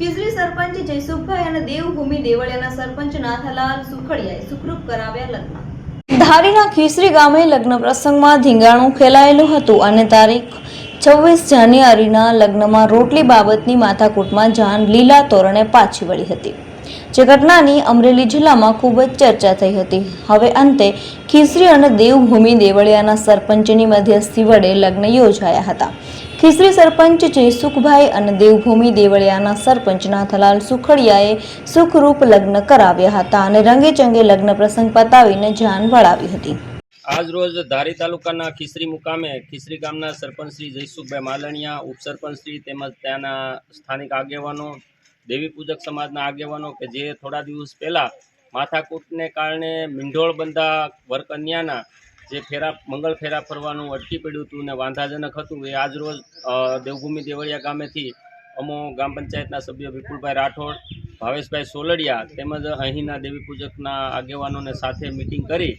ખીજરી સરપંચ જયસુખભાઈ અને દેવભૂમિ દેવળિયાના સરપંચ નાથાલાલ સુખડિયાએ સુખરૂપ કરાવ્યા લગ્ન. ધારીના ખીસરી ગામે લગ્ન પ્રસંગમાં ધીંગાણું ખેલાયેલું હતું અને તારીખ છવ્વીસ જાન્યુઆરીના લગ્નમાં રોટલી બાબતની માથાકૂટમાં જાન લીલા તોરણે પાછી વળી હતી. જે ઘટનાની અમરેલી જિલ્લામાં ખૂબ જ ચર્ચા થઈ હતી. હવે અંતે ખીસરી અને દેવભૂમિ દેવળિયાના સરપંચની મધ્યસ્થી વડે લગ્ન યોજાયા હતા. ખીસરી સરપંચ જયસુખભાઈ અને દેવભૂમિ દેવળિયાના સરપંચ નાથલાલ સુખડિયાએ સુખરૂપ લગ્ન કરાવ્યા હતા અને રંગેચંગે લગ્ન પ્રસંગ પતાવીને જાન વળાવી હતી. આજ રોજ ધારી તાલુકાના ખીસરી મુકામે ખીસરી ગામના સરપંચ શ્રી જયસુખભાઈ માલણિયા, ઉપસરપંચ શ્રી તેમજ ત્યાંના સ્થાનિક આગેવાનો દેવી પૂજક સમાજના આગેવાનો કે જે થોડા દિવસ પહેલાં માથાકૂટને કારણે મીંઢોળ બંધા વરકન્યાના જે ફેરા, મંગળ ફેરા ફરવાનું અટકી પડ્યું હતું ને વાંધાજનક હતું, એ આજ રોજ દેવભૂમિ દેવળિયા ગામેથી અમો ગ્રામ પંચાયતના સભ્ય વિપુલભાઈ રાઠોડ, ભાવેશભાઈ સોલડિયા તેમજ અહીંના દેવી પૂજકના આગેવાનોને સાથે મિટિંગ કરી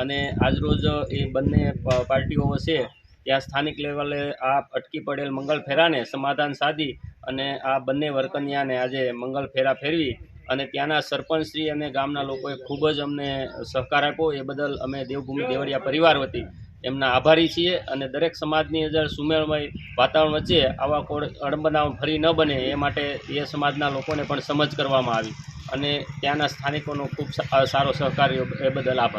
અને આજરોજ એ બંને પાર્ટીઓ વચ્ચે ત્યાં સ્થાનિક લેવલે આ અટકી પડેલ મંગળ ફેરાને સમાધાન સાધી અને આ બંને વર્કનિયાને આજે મંગલ ફેરા ફેરવી અને ત્યાંના સરપંચશ્રી અને ગામના લોકોએ ખૂબ જ અમને સહકાર આપ્યો. એ બદલ અમે દેવભૂમિ દેવળિયા પરિવાર વતી એમના આભારી છીએ અને દરેક સમાજની અંદર સુમેળમય વાતાવરણ વચ્ચે આવા કોઈ અડબનાવ ફરી ન બને એ માટે એ સમાજના લોકોને પણ સમજ કરવામાં આવી. અને ત્યાંના સ્થાનિકોનો ખૂબ સારો સહકાર એ બદલ આભાર.